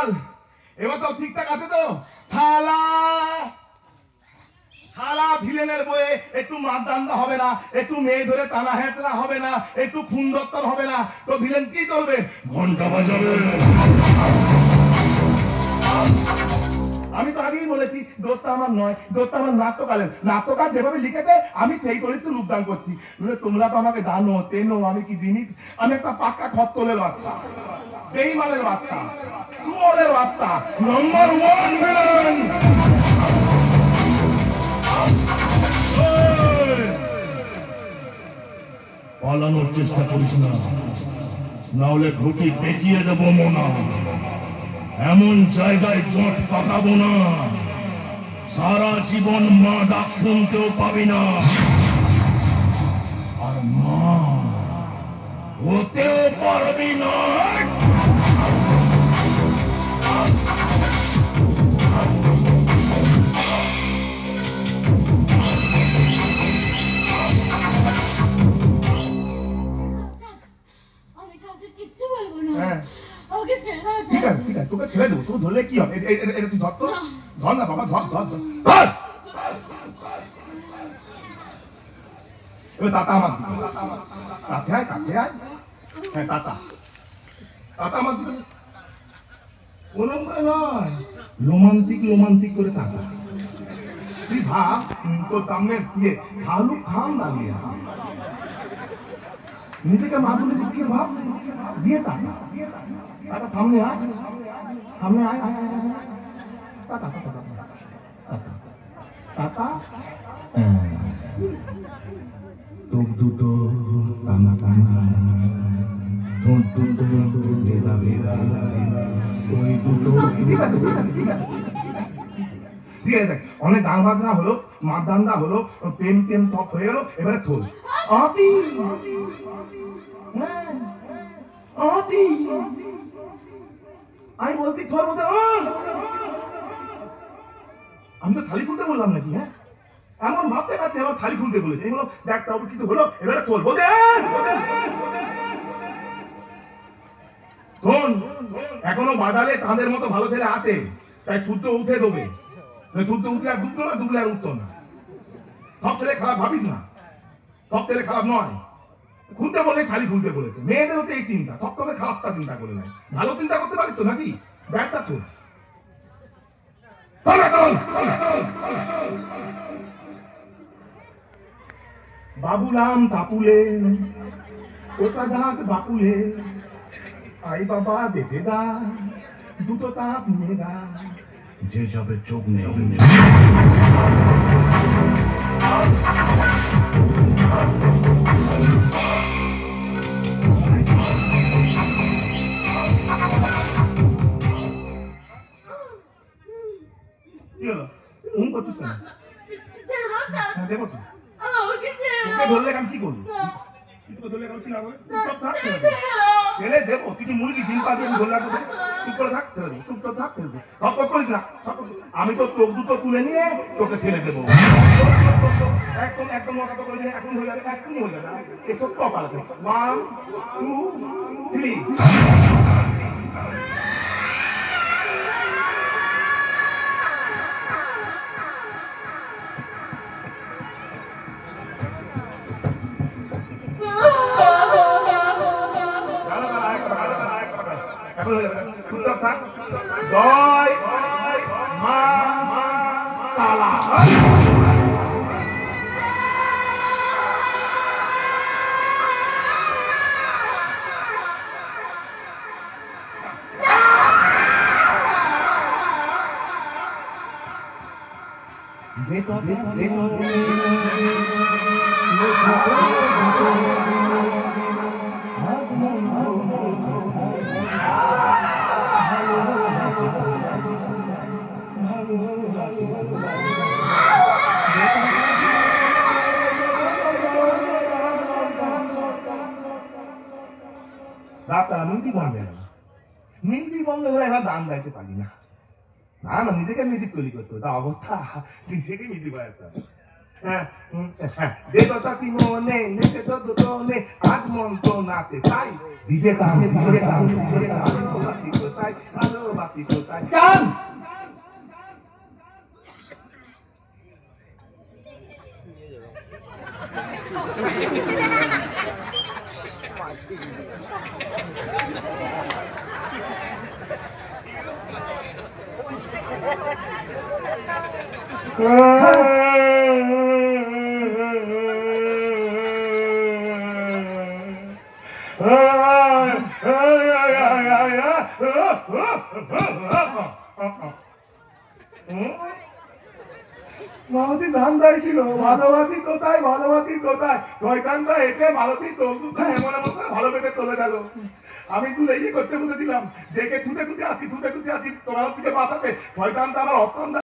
গোপাল এবার তো ঠিকঠাক আছে তো? থালা। থালা ভিলেনের বইয়ে একটু মারদান্দা হবে না, একটু মেয়ে ধরে টানা হেঁচড়া হবে না, একটু খুন দত্তর হবে না। তো ভিলেন কি করবে? ঘণ্টা বাজাবে। আমি তো আগেই বলেছি দোষটা আমার নয় দোষটা আমার নাট্যকালের। নাট্যকার যেভাবে লিখেছে, আমি সেই চরিত্র রূপদান করছি। তোমরা তো আমাকে জানো তেনো আমি কি জিনিস? আমি একটা পাক্কা খত্তলের বাচ্চা, বেইমানের বাচ্চা, চুয়ালের বাচ্চা নম্বর ওয়ান পালানোর চেষ্টা করিস না, নাহলে ঘুটি পেঁচিয়ে দেবো মোনা। এমন জায়গায় জট পাকাবো না। সারা জীবন মা ডাক শুনতেও পাবি না। আর মা হতেও পারবি না। কিচ্ছু বলব না। ঠিক আছে ঠিক আছে তোকে ছেড়ে দেবো তোকে ধরলে কি হবে? এটা তুই ধর তো। ধর না বাবা ধর ধর ধর। ধর! এবার তাতা আমার দিকে। কাছে আয় কাছে আয়। হ্যাঁ তাতা। তাতা আমার দিকে। ওরম করে নয়। রোমান্টিক রোমান্টিক করে তাকা। তুই ভাব তোর সামনে ইয়ে শাহরুখ খান দাঁড়িয়ে নিজেকে মাধুরী দিকে ভাব। দিয়ে তাকা। সামনে আয়। সামনে আয়। আয় চোখ দুটো টানা টানা। ঠোঁট দুটো বেদা বেদা ওই দুটো ঠিক আছে দেখ অনেক গান বাজনা হলো মারদান্দা হলো প্রেম টেম সব হয়ে গেল এবারে থোল আতি হ্যাঁ আতি আমি বলছি, তোর মধ্যে আমি তো থালি খুলতে বললাম নাকি হ্যাঁ? এমন ভাবতে পারছি আমার থালি খুলতে বলেছে। এগুলো দেখ তবে কিছু হলো, এবারে তোর বোধে শোন, এখনও বাদালে তাঁদের মতো ভালো ছেলে আছে, তাই সূর্য উঠে দেবে। সূর্য উঠে আর ডুবতো না ডুবলে আর উঠতো না। সব ছেলে খারাপ ভাবিস না। সব ছেলে খারাপ নয়। খুলতে বলে খালি খুলতে বলেছে। মেয়েদের হচ্ছে এই চিন্তা সব তবে খারাপটা চিন্তা করে নেয় ভালো চিন্তা করতে পারিস তো নাকি? ব্যাগটা তো। বাবুলাম তাপুলে ওটা দাঁত বাপুলে। আই বাবা বেঁধে দা দুটো তাপ নিয়ে দা যে যাবে চোখ নেই তো ধরলে কি। দেবো, কিছু মুরগি আমি করে আমি তো চোখ দুটো তুলে নিয়ে তোকে ছেড়ে দেবো। একদম একদম তো করে এখন হয়ে যাবে, এখনই হয়ে যাবে। ছোট্ট অপার আছে ওয়ান টু থ্রি জয় মা তালা doctor মিন্দি বন্ধ গেল মিন্দি বন্ধ হলে এবার দান গাইতে পারি না। না না নিজেকে মিউজিক তৈরি করতে হবে। অবস্থা নিজেকে মিউজিক বাজাতে হবে। হ্যাঁ, হ্যাঁ। দেবতা কি মনে নেচে তো দুজনে আজ মন্ত্র নাতে তাই দিদে কানে দিদে কানে দিদে কানে ভালোবাসি কোথায় ভালোবাসি কোথায়? চান 어? কোথায় কোথায়? ভালো চলে গেল। আমি তুলে ইয়ে করতে বলেছিলাম, দেখে ছুটে ছুটে আসি ছুটে ছুটে আসি, তোমার দিকে বাঁচাতে শয়তানটা আমার অত্যন্ত